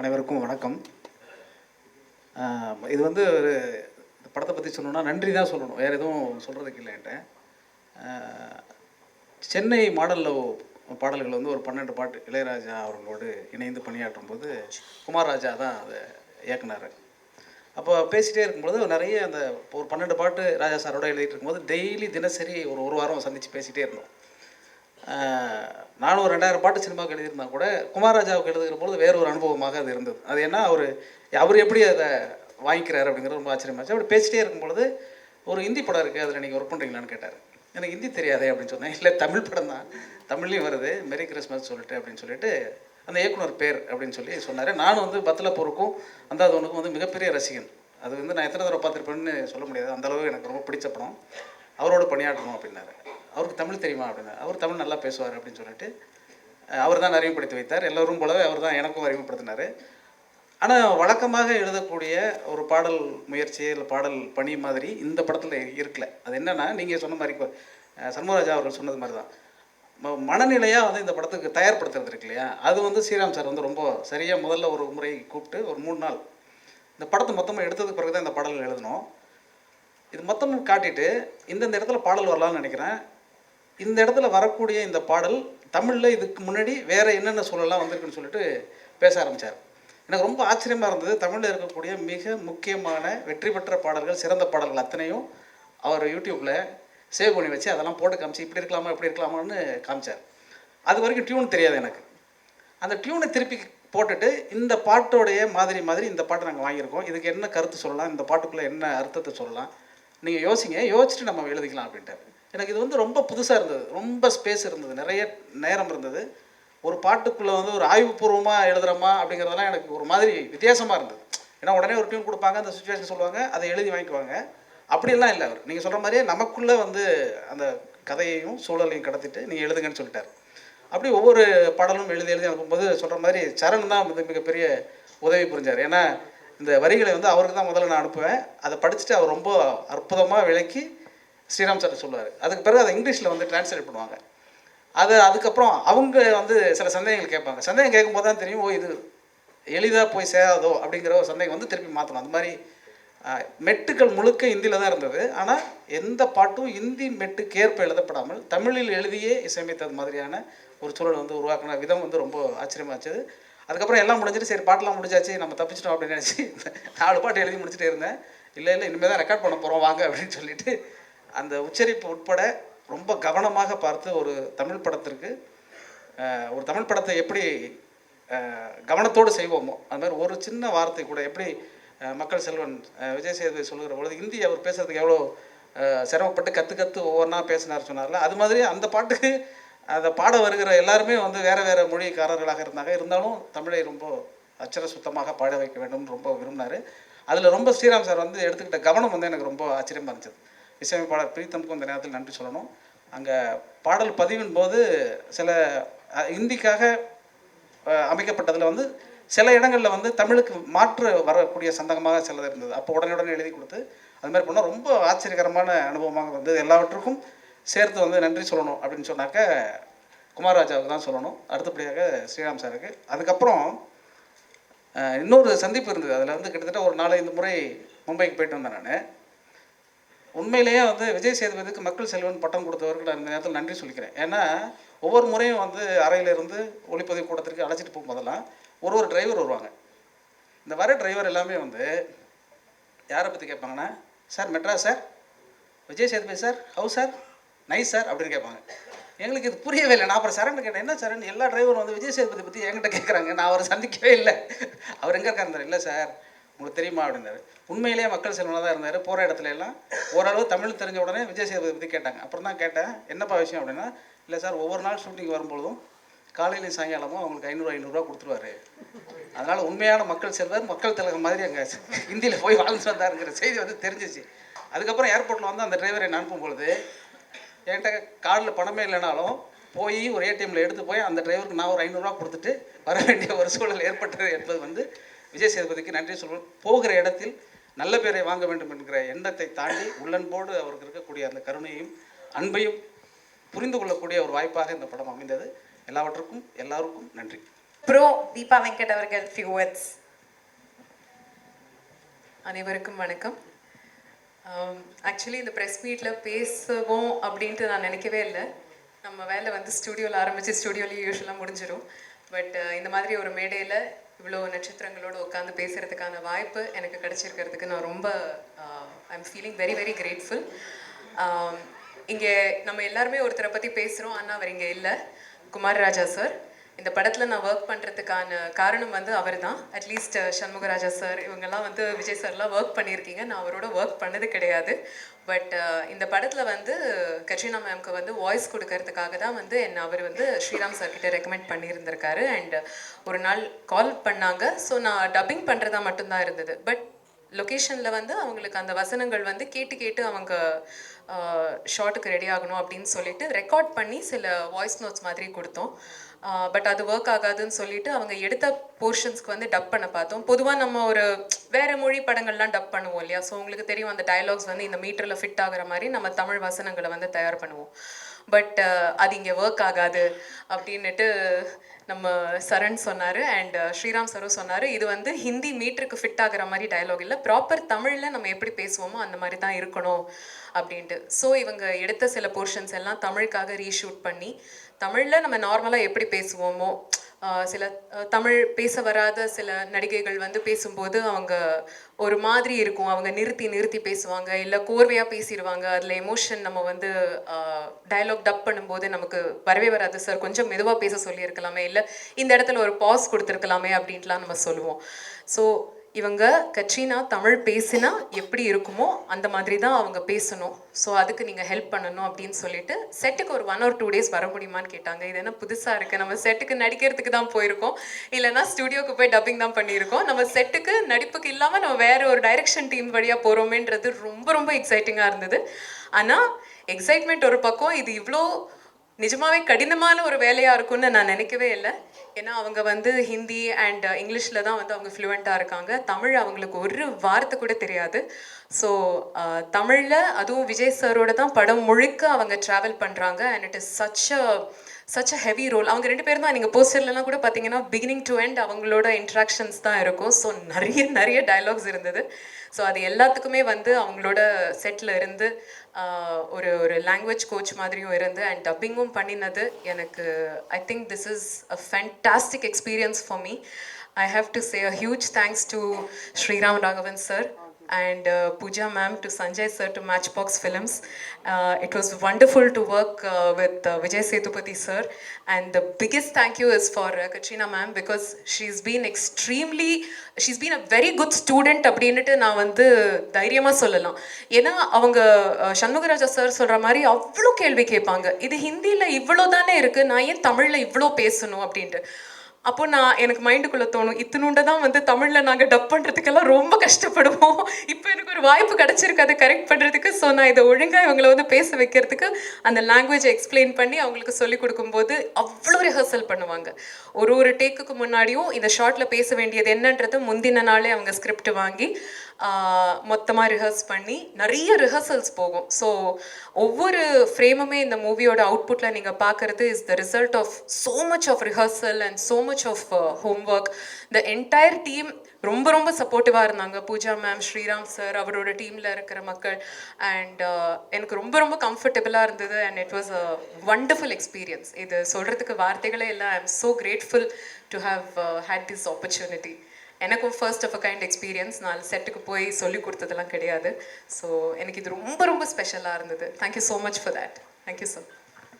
அனைவருக்கும் வணக்கம். இது வந்து ஒரு படத்தை பற்றி சொல்லணும்னா நன்றி தான் சொல்லணும். வேறு எதுவும் சொல்கிறதுக்கு இல்லை என்கிட்ட. சென்னை மாடலில் பாடல்கள் வந்து ஒரு பன்னெண்டு பாட்டு இளையராஜா அவர்களோடு இணைந்து பணியாற்றும் போது குமார் ராஜா தான் அதை இயக்குனார். அப்போ பேசிகிட்டே இருக்கும்போது நிறைய அந்த ஒரு பன்னெண்டு பாட்டு ராஜா சாரோட எழுதிட்டு இருக்கும்போது டெய்லி தினசரி ஒரு ஒரு வாரம் சந்தித்து பேசிகிட்டே இருந்தோம். நானும் ஒரு ரெண்டாயிரம் பாட்டு சினிமாவுக்கு எழுதியிருந்தா கூட குமாரராஜாவுக்கு எழுதுகிற பொழுது வேற ஒரு அனுபவமாக அது இருந்தது. அது என்ன அவர் அவர் எப்படி அதை வாங்கிக்கிறாரு அப்படிங்கிறது ரொம்ப ஆச்சரியமாச்சு அப்படி பேசிட்டே இருக்கும் பொழுது ஒரு ஹிந்தி படம் இருக்குது அதில் நீங்கள் ஒர்க் பண்ணுறீங்களான்னு கேட்டார். எனக்கு ஹிந்தி தெரியாதே அப்படின்னு சொன்னேன். இல்லை தமிழ் படம் தான். தமிழ்லேயும் வருது. மெரி கிறிஸ்மஸ் சொல்லிட்டு அப்படின்னு சொல்லிட்டு அந்த இயக்குனர் பேர் அப்படின்னு சொல்லி சொன்னார். நானும் வந்து பத்தலப்பூருக்கும் அந்தாதவனுக்கும் வந்து மிகப்பெரிய ரசிகன். அது வந்து நான் எத்தனை தடவை பார்த்துருப்பேன்னு சொல்ல முடியாது. அந்தளவுக்கு எனக்கு ரொம்ப பிடிச்ச படம். அவரோட பணியாற்றணும் அப்படின்னாரு. அவருக்கு தமிழ் தெரியுமா அப்படின்னு அவர் தமிழ் நல்லா பேசுவார் அப்படின்னு சொல்லிட்டு அவர் தான் அறிமுகப்படுத்தி வைத்தார். எல்லோரும் போலவே அவர் தான் எனக்கும் அறிமுகப்படுத்தினார். ஆனால் வழக்கமாக எழுதக்கூடிய ஒரு பாடல் முயற்சி இல்லை பாடல் பணி மாதிரி இந்த படத்தில் இருக்கல. அது என்னென்னா நீங்கள் சொன்ன மாதிரி சண்முகராஜா அவர்கள் சொன்னது மாதிரி தான் ம- மனநிலையாக வந்து இந்த படத்துக்கு தயார்படுத்துறது இருக்கு இல்லையா? அது வந்து ஸ்ரீராம் சார் வந்து ரொம்ப சரியாக முதல்ல ஒரு முறை கூப்பிட்டு ஒரு மூணு நாள் இந்த படத்தை மொத்தமாக எடுத்ததுக்கு பிறகு தான் இந்த பாடல் எழுதணும். இது மொத்தம் காட்டிட்டு இந்தந்த இடத்துல பாடல் வரலாம்னு நினைக்கிறேன். இந்த இடத்துல வரக்கூடிய இந்த பாடல் தமிழில் இதுக்கு முன்னாடி வேற என்னென்ன சூழலாம் வந்திருக்குன்னு சொல்லிட்டு பேச ஆரம்பித்தார் எனக்கு ரொம்ப ஆச்சரியமாக இருந்தது. தமிழில் இருக்கக்கூடிய மிக முக்கியமான வெற்றி பெற்ற பாடல்கள் சிறந்த பாடல்கள் அத்தனையும் அவர் யூடியூப்பில் சேவ் பண்ணி வச்சு அதெல்லாம் போட்டு காமிச்சு இப்படி இருக்கலாமா இப்படி இருக்கலாமான்னு காமிச்சார். அது வரைக்கும் டியூன் தெரியாது எனக்கு. அந்த டியூனை திருப்பி போட்டுட்டு இந்த பாட்டோடைய மாதிரி மாதிரி இந்த பாட்டை நாங்கள் வாங்கியிருக்கோம். இதுக்கு என்ன கருத்து சொல்லலாம்? இந்த பாட்டுக்குள்ளே என்ன அர்த்தத்தை சொல்லலாம்? நீங்கள் யோசிங்க. யோசிச்சுட்டு நம்ம எழுதிக்கலாம் அப்படின்ட்டு எனக்கு இது வந்து ரொம்ப புதுசாக இருந்தது. ரொம்ப ஸ்பேஸ் இருந்தது. நிறைய நேரம் இருந்தது. ஒரு பாட்டுக்குள்ளே வந்து ஒரு ஆய்வுபூர்வமாக எழுதுகிறோமா அப்படிங்கிறதெல்லாம் எனக்கு ஒரு மாதிரி வித்தியாசமாக இருந்தது. ஏன்னா உடனே ஒரு டியூன் கொடுப்பாங்க அந்த சுச்சுவேஷன் சொல்லுவாங்க அதை எழுதி வாங்கிக்குவாங்க. அப்படிலாம் இல்லை அவர். நீங்கள் சொல்கிற மாதிரியே நமக்குள்ளே வந்து அந்த கதையையும் சூழலையும் கடத்திட்டு நீங்கள் எழுதுங்கன்னு சொல்லிட்டார். அப்படி ஒவ்வொரு பாடலும் எழுதி எழுதி அனுப்பும்போது சொல்கிற மாதிரி சரண் தான் வந்து மிகப்பெரிய உதவி புரிஞ்சார். ஏன்னா இந்த வரிகளை வந்து அவருக்கு தான் முதல்ல நான் அனுப்புவேன். அதை படிச்சுட்டு அவர் ரொம்ப அற்புதமாக விளக்கி ஸ்ரீராம் சார் சொல்லுவார். அதுக்கு பிறகு அதை இங்கிலீஷில் வந்து டிரான்ஸ்லேட் பண்ணுவாங்க. அது அதுக்கப்புறம் அவங்க வந்து சில சந்தேகங்கள் கேட்பாங்க. சந்தேகம் கேட்கும்போது தான் தெரியும் ஓ இது எளிதாக போய் சேராதோ அப்படிங்கிற ஒரு சந்தேகம் வந்து திருப்பி மாற்றணும் அந்த மாதிரி மெட்டுக்கள் முழுக்க இந்தியில் தான் இருந்தது. ஆனால் எந்த பாட்டும் இந்தி மெட்டுக்கேற்ப எழுதப்படாமல் தமிழில் எழுதியே இசையமைத்தது மாதிரியான ஒரு சூழல் வந்து உருவாக்கின விதம் வந்து ரொம்ப ஆச்சரியமாச்சு அதுக்கப்புறம் எல்லாம் முடிஞ்சிட்டு சரி பாட்டெல்லாம் முடிஞ்சாச்சு நம்ம தப்பிச்சிட்டோம் அப்படின்னு நினச்சி நாலு பாட்டு எழுதி முடிச்சுட்டே இருந்தேன். இல்லை இல்லை இனிமேல் தான் ரெக்கார்ட் பண்ண போகிறோம் வாங்க அப்படின்னு சொல்லிட்டு அந்த உச்சரிப்பு உட்பட ரொம்ப கவனமாக பார்த்து ஒரு தமிழ் படத்திற்கு ஒரு தமிழ் படத்தை எப்படி கவனத்தோடு செய்வோமோ அது மாதிரி ஒரு சின்ன வார்த்தை கூட எப்படி மக்கள் செல்வன் விஜய் சேதுபதி சொல்லுகிற பொழுது ஹிந்தி அவர் பேசுறதுக்கு எவ்வளோ சிரமப்பட்டு கற்று கற்று ஒவ்வொன்றா பேசினார் சொன்னார்ல அது மாதிரி அந்த பாட்டுக்கு அதை பாட வருகிற எல்லாருமே வந்து வேறு வேறு மொழிக்காரர்களாக இருந்தாங்க. இருந்தாலும் தமிழை ரொம்ப அச்சர சுத்தமாக பாட வைக்க வேண்டும் ரொம்ப விரும்பினார். அதில் ரொம்ப ஸ்ரீராம் சார் வந்து எடுத்துக்கிட்ட கவனம் வந்து எனக்கு ரொம்ப ஆச்சரியமாக இருந்துச்சு. இசையமைப்பாளர் பிரீத்தமுக்கும் இந்த நேரத்தில் நன்றி சொல்லணும். அங்கே பாடல் பதிவின் போது சில ஹிந்திக்காக இந்திக்காக அமைக்கப்பட்டதில் வந்து சில இடங்களில் வந்து தமிழுக்கு மாற்று வரக்கூடிய சந்தகமாக சிலது இருந்தது. அப்போ உடனே எழுதி கொடுத்து அது மாதிரி பண்ணால் ரொம்ப ஆச்சரியகரமான அனுபவமாக இருந்தது எல்லாவற்றுக்கும் சேர்த்து வந்து நன்றி சொல்லணும் அப்படின்னு சொன்னாக்க குமாரராஜாவுக்கு தான் சொல்லணும். அடுத்தபடியாக ஸ்ரீராம் சாருக்கு. அதுக்கப்புறம் இன்னொரு சந்திப்பு இருந்தது. அதில் வந்து கிட்டத்தட்ட ஒரு நாலஞ்சு முறை மும்பைக்கு போயிட்டு வந்தேன் நான். உண்மையிலேயே வந்து விஜய் சேதுபதிக்கு மக்கள் செல்வன் பட்டம் கொடுத்தவருக்கு நான் இந்த நேரத்தில் நன்றி சொல்லிக்கிறேன். ஏன்னா ஒவ்வொரு முறையும் வந்து அறையிலிருந்து ஒளிப்பதிவு கூடத்திற்கு அழைச்சிட்டு போகும்போதெல்லாம் ஒரு ஒரு டிரைவர் வருவாங்க. இந்த வர டிரைவர் எல்லாமே வந்து யாரை பற்றி கேட்பாங்கன்னா sir Madras sir? Vijay Sethupathi sir? How sir? Nice sir? அப்படின்னு கேட்பாங்க. எங்களுக்கு இது புரியவே இல்லை. நான் அப்புறம் சரண் கேட்டேன் என்ன சரண் எல்லா டிரைவரும் வந்து விஜய் சேதுபதி பற்றி என்கிட்ட கேட்குறாங்க நான் அவரை சந்திக்கவே இல்லை. அவர் எங்கே இருக்காரு இல்லை சார் உங்களுக்கு தெரியுமா அப்படின்னாரு. உண்மையிலேயே மக்கள் செல்வனாக தான் இருந்தார். போகிற இடத்துல எல்லாம் ஓரளவு தமிழ் தெரிஞ்ச உடனே விஜய் சேதுபதி பற்றி கேட்டாங்க. அப்புறம் தான் கேட்டேன் என்னப்பா விஷயம் அப்படின்னா இல்லை சார் ஒவ்வொரு நாள் ஷூட்டிங் வரும்பொழுதும் காலையிலையும் சாயங்காலமும் அவங்களுக்கு ஐநூறு ஐநூறுரூவா கொடுத்துருவாரு. அதனால் உண்மையான மக்கள் செல்வர் மக்கள் திலகம் மாதிரி அங்கே இந்தியில் போய் வாழ்ந்து வந்தாருங்கிற செய்தி வந்து தெரிஞ்சிச்சு. அதுக்கப்புறம் ஏர்போர்ட்டில் வந்து அந்த டிரைவரை அனுப்பும் பொழுது என்கிட்ட கார்டில் பணமே இல்லைனாலும் போய் ஒரு ஏடிஎம்ல எடுத்து போய் அந்த டிரைவருக்கு நான் ஒரு ஐநூறுரூவா கொடுத்துட்டு வர வேண்டிய ஒரு சூழல் ஏற்பட்டது என்பது வந்து விஜய் சேதுபதிக்கு நன்றி சொல்வோம். போகிற இடத்தில் நல்ல பேரை வாங்க வேண்டும் என்கிற எண்ணத்தை தாண்டி உள்ளன்போடு அவருக்கு இருக்கக்கூடிய அந்த கருணையும் அன்பையும் புரிந்து கொள்ளக்கூடிய ஒரு வாய்ப்பாக இந்த படம் அமைந்தது. எல்லாவற்றுக்கும் எல்லாருக்கும் நன்றி. ப்ரோ தீபா வெங்கட் அவர்கள் ஃபியூ வேர்ட்ஸ் அனைவருக்கும் வணக்கம். Um, ஆக்சுவலி இந்த ப்ரெஸ் மீட்டில் பேசுவோம் அப்படின்ட்டு நான் நினைக்கவே இல்லை. நம்ம வேலை வந்து ஸ்டுடியோவில் ஆரம்பித்து ஸ்டுடியோலேயே யூஸ்வலாக முடிஞ்சிடும் பட் uh, இந்த மாதிரி ஒரு மேடையில் இவ்வளோ நட்சத்திரங்களோடு உட்காந்து பேசுகிறதுக்கான வாய்ப்பு எனக்கு கிடச்சிருக்கிறதுக்கு நான் ரொம்ப I am feeling very very grateful இங்கே நம்ம எல்லாருமே ஒருத்தரை பற்றி பேசுகிறோம் ஆனால் அவர் இங்கே இல்லை. குமார் ராஜா சார் இந்த படத்தில் நான் ஒர்க் பண்ணுறதுக்கான காரணம் வந்து அவர் தான் அட்லீஸ்ட் சண்முகராஜா சார் இவங்கெல்லாம் வந்து விஜய் சார்லாம் ஒர்க் பண்ணியிருக்கீங்க. நான் அவரோட ஒர்க் பண்ணது கிடையாது. பட் இந்த படத்தில் வந்து கட்ரினா மேம்க்கு வந்து வாய்ஸ் கொடுக்கறதுக்காக தான் வந்து என்னை அவர் வந்து ஸ்ரீராம் சார் கிட்ட ரெக்கமெண்ட் பண்ணியிருந்திருக்காரு. அண்ட் ஒரு நாள் கால் பண்ணாங்க. ஸோ நான் டப்பிங் பண்ணுறதா மட்டும்தான் இருந்தது. பட் லொக்கேஷனில் வந்து அவங்களுக்கு அந்த வசனங்கள் வந்து கேட்டு கேட்டு அவங்க ஷார்ட்டுக்கு ரெடி ஆகணும் அப்படின்னு சொல்லிட்டு ரெக்கார்ட் பண்ணி சில வாய்ஸ் நோட்ஸ் மாதிரி கொடுத்தோம். பட் அது ஒர்க் ஆகாதுன்னு சொல்லிட்டு அவங்க எடுத்த போர்ஷன்ஸ்க்கு வந்து டப் பண்ண பார்த்தோம். பொதுவாக நம்ம ஒரு வேற மொழி படங்கள்லாம் டப் பண்ணுவோம் இல்லையா? ஸோ உங்களுக்கு தெரியும் அந்த டயலாக்ஸ் வந்து இந்த மீட்டரில் ஃபிட் ஆகுற மாதிரி நம்ம தமிழ் வசனங்களை வந்து தயார் பண்ணுவோம். பட் uh, அது இங்கே ஒர்க் ஆகாது அப்படின்னுட்டு நம்ம சரண் சொன்னார் அண்ட் uh, ஸ்ரீராம் சரும் சொன்னார். இது வந்து ஹிந்தி மீட்டருக்கு ஃபிட் ஆகிற மாதிரி டயலாக் இல்லை. ப்ராப்பர் தமிழில் நம்ம எப்படி பேசுவோமோ அந்த மாதிரி தான் இருக்கணும் அப்படின்ட்டு. ஸோ இவங்க எடுத்த சில போர்ஷன்ஸ் எல்லாம் தமிழுக்காக ரீஷூட் பண்ணி தமிழில் நம்ம நார்மலாக எப்படி பேசுவோமோ சில தமிழ் பேச வராத சில நடிகைகள் வந்து பேசும்போது அவங்க ஒரு மாதிரி இருக்கும். அவங்க நிறுத்தி நிறுத்தி பேசுவாங்க. இல்லை கோர்வையாக பேசிடுவாங்க. அதில் எமோஷன் நம்ம வந்து டயலாக் டப் பண்ணும்போது நமக்கு வரவே வராது. சார் கொஞ்சம் மெதுவாக பேச சொல்லியிருக்கலாமே. இல்லை இந்த இடத்துல ஒரு பாஸ் கொடுத்துருக்கலாமே அப்படின்ட்டுலாம் நம்ம சொல்லுவோம். ஸோ இவங்க கட்ரினா தமிழ் பேசினா எப்படி இருக்குமோ அந்த மாதிரி தான் அவங்க பேசணும். ஸோ அதுக்கு நீங்கள் ஹெல்ப் பண்ணணும் அப்படின்னு சொல்லிட்டு செட்டுக்கு ஒரு ஒன் ஆர் டூ டேஸ் வர முடியுமான்னு கேட்டாங்க. இது என்ன புதுசாக இருக்குது நம்ம செட்டுக்கு நடிக்கிறதுக்கு தான் போயிருக்கோம். இல்லைனா ஸ்டுடியோக்கு போய் டப்பிங் தான் பண்ணியிருக்கோம். நம்ம செட்டுக்கு நடிப்புக்கு இல்லாமல் நம்ம வேறு ஒரு டைரக்ஷன் டீம் வழியாக போகிறோமேன்றது ரொம்ப ரொம்ப எக்ஸைட்டிங்காக இருந்தது. ஆனால் எக்ஸைட்மெண்ட் ஒரு பக்கம் இது இவ்வளோ நிஜமாவே கடினமான ஒரு வேலையாக இருக்கும்னு நான் நினைக்கவே இல்லை. ஏன்னா அவங்க வந்து ஹிந்தி அண்ட் இங்கிலீஷில் தான் வந்து அவங்க ஃப்ளூவெண்ட்டாக இருக்காங்க. தமிழ் அவங்களுக்கு ஒரு வார்த்தை கூட தெரியாது. ஸோ தமிழில் அதுவும் விஜய் சாரோட தான் படம் முழுக்க அவங்க ட்ராவல் பண்ணுறாங்க and it is such a such a heavy role அவங்க ரெண்டு பேரும் தான். நீங்கள் போஸ்டர்லலாம் கூட பார்த்தீங்கன்னா பிகினிங் டு எண்ட் அவங்களோட இன்ட்ராக்ஷன்ஸ் தான் இருக்கும். ஸோ நிறைய நிறைய டைலாக்ஸ் இருந்தது. ஸோ அது எல்லாத்துக்குமே வந்து அவங்களோட செட்டில் இருந்து ஒரு ஒரு லாங்குவேஜ் கோச் மாதிரியும் இருந்து அண்ட் டப்பிங்கும் பண்ணினது எனக்கு I think this is a fantastic experience for me I have to say a huge thanks to Sriram Raghavan sir and uh, Pooja ma'am to Sanjay sir to Matchbox Films. Uh, it was wonderful to work uh, with uh, Vijay Setupati sir. And the biggest thank you is for uh, Katrina ma'am because she's been extremely, she's been a very good student அப்படின்னுட்டு நான் வந்து தைரியமாக சொல்லலாம் ஏன்னா அவங்க Shanmugaraja sir சொல்கிற மாதிரி அவ்வளோ கேள்வி கேட்பாங்க இது ஹிந்தியில் இவ்வளோ தானே இருக்குது நான் ஏன் தமிழில் இவ்வளோ பேசணும் அப்படின்ட்டு அப்போ நான் எனக்கு மைண்டுக்குள்ளே தோணும் இத்தனுண்டை தான் வந்து தமிழில் நாங்கள் டப் பண்ணுறதுக்கெல்லாம் ரொம்ப கஷ்டப்படுவோம். இப்போ எனக்கு ஒரு வாய்ப்பு கிடச்சிருக்கு அதை கரெக்ட் பண்ணுறதுக்கு ஸோ நான் இதை ஒழுங்காக இவங்களை வந்து பேச வைக்கிறதுக்கு அந்த லாங்குவேஜை எக்ஸ்பிளைன் பண்ணி அவங்களுக்கு சொல்லிக் கொடுக்கும்போது அவ்வளோ ரிஹர்சல் பண்ணுவாங்க. ஒரு ஒரு டேக்குக்கு முன்னாடியும் இந்த ஷார்ட்டில் பேச வேண்டியது என்னன்றது முந்தின நாளே அவங்க ஸ்கிரிப்ட் வாங்கி மொத்தமாக ரிஹர்ஸ் பண்ணி நிறைய ரிஹர்சல்ஸ் போகும். ஸோ ஒவ்வொரு ஃப்ரேமுமே இந்த மூவியோட அவுட்புட்டில் நீங்கள் பார்க்குறது is the result of so much of rehearsal and so much of homework the entire team ரொம்ப ரொம்ப சப்போர்ட்டிவாக இருந்தாங்க. பூஜா மேம் ஸ்ரீராம் சார் அவரோட டீமில் இருக்கிற மக்கள். அண்ட் uh, எனக்கு ரொம்ப ரொம்ப கம்ஃபர்டபுளாக இருந்தது. And it was a wonderful experience இது சொல்கிறதுக்கு வார்த்தைகளே இல்லை. I am so grateful to have had this opportunity எனக்கும் first of a kind experience நான் செட்டுக்கு போய் சொல்லி கொடுத்ததெல்லாம் கிடையாது. ஸோ எனக்கு இது ரொம்ப ரொம்ப ஸ்பெஷலாக இருந்தது. Thank you so much for that thank you sir